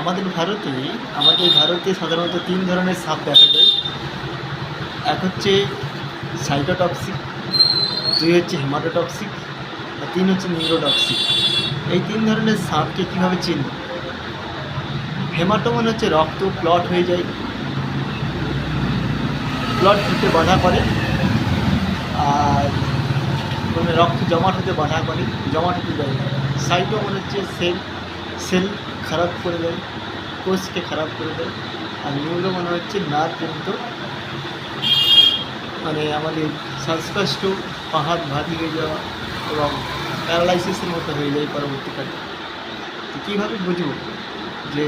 আমাদের ভারতে আমাদের ভারতে সাধারণত তিন ধরনের সাপ দেখা যায়। এক হচ্ছে সাইটোটক্সিক দুই হচ্ছে হেমাটোটক্সিক আর তিন হচ্ছে নিউরোটক্সিক এই তিন ধরনের সাপকে কীভাবে চিনব? হেমাটো মানে হচ্ছে রক্ত ক্লট হয়ে যায়। ব্লাড হতে বাধা করে। আর মানে রক্ত জমাট হতে বাধা করে, জমাট হতে না। সাইটো মানে হচ্ছে সেল সেল খারাপ করে দেয়, কোষকে খারাপ করে দেয়। আর নিউরো মানে হচ্ছে নার্ভ জনিত মানে আমাদের শ্বাসকষ্ট পাহাড় ভারী হয়ে যাওয়া এবং প্যারালাইসিসের মতো হয়ে যায় পরবর্তীকালে। তো কীভাবে বুঝব যে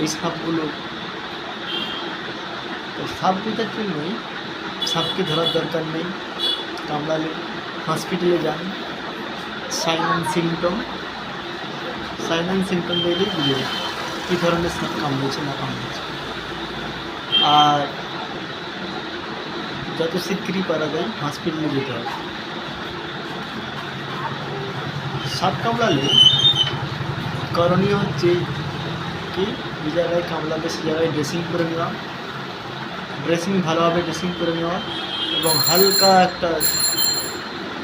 এই সাপগুলো তো সাপ বোঝার জন্যই সাপকে ধরার দরকার নেই। কামড়ালে হসপিটালে যান sign symptom sign and symptom বুঝে কী ধরনের সাপ কামড়েছে না কামড়েছে আর যত শীঘ্রই করা যায় হসপিটালে যেতে হবে। সাপ কামড়ালে করণীয় হচ্ছে কি যে জায়গায় কামড়ালে সে জায়গায় ড্রেসিং করে নেওয়া। ড্রেসিং ভালোভাবে ড্রেসিং করে নেওয়া এবং হালকা একটা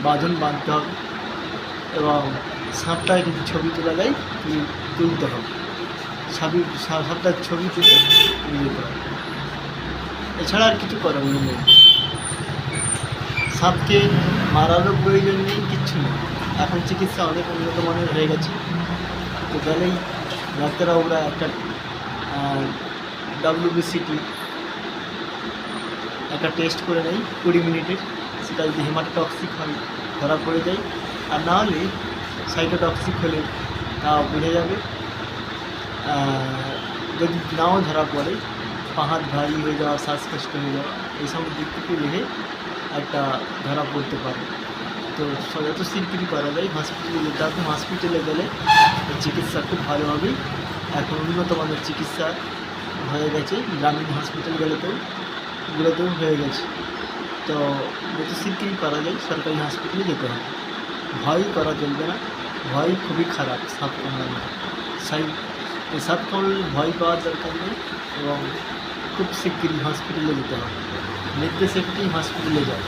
বাঁধন বাঁধতে হবে। এবং সাপটায় যদি ছবি তোলা যায় তুল- তুলতে হবে। ছবি সাপটার ছবি তুলে তুলে দিতে হবে। এছাড়া আর কিছু করণীয় নেই। সাপকে মারারও প্রয়োজন নেই, কিচ্ছু নেই। এখন চিকিৎসা অনেক উন্নত মানের হয়ে গেছে। তো গেলেই ওরা একটা ডাব্লিউবিসিটি একটা টেস্ট করে নেয় কুড়ি মিনিটের। সেটা যদি হেমাটোটক্সিক হয়, ধরা পড়ে যায়। আর না হলে সাইটোটক্সিক হলে তা বেড়ে যাবে। যদি নাও ধরা পড়ে, পাহাড় ভারী হয়ে যাওয়া, শ্বাসকষ্ট হয়ে যাওয়া এইসব দিক থেকে রেখে একটা ধরা পড়তে পারে। তো যত শীঘ্রই করা যায় হসপিটালে যেতে হসপিটালে গেলে চিকিৎসা খুব ভালোভাবেই এখন উন্নত মানের চিকিৎসা হয়ে গেছে, গ্রামীণ হসপিটাল গেলেতেও হয়ে গেছে। তো যত শীঘ্রই করা যায়, সরকারি হসপিটালে যেতে হবে। ভয় করা চলবে না ভয় খুবই খারাপ সাপ কামড়ানো সাই এই সাপ কামড়ালে ভয় পাওয়ার দরকার নেই এবং খুব শীঘ্রই হসপিটালে যেতে হবে নির্দেশে একটি হসপিটালে যাও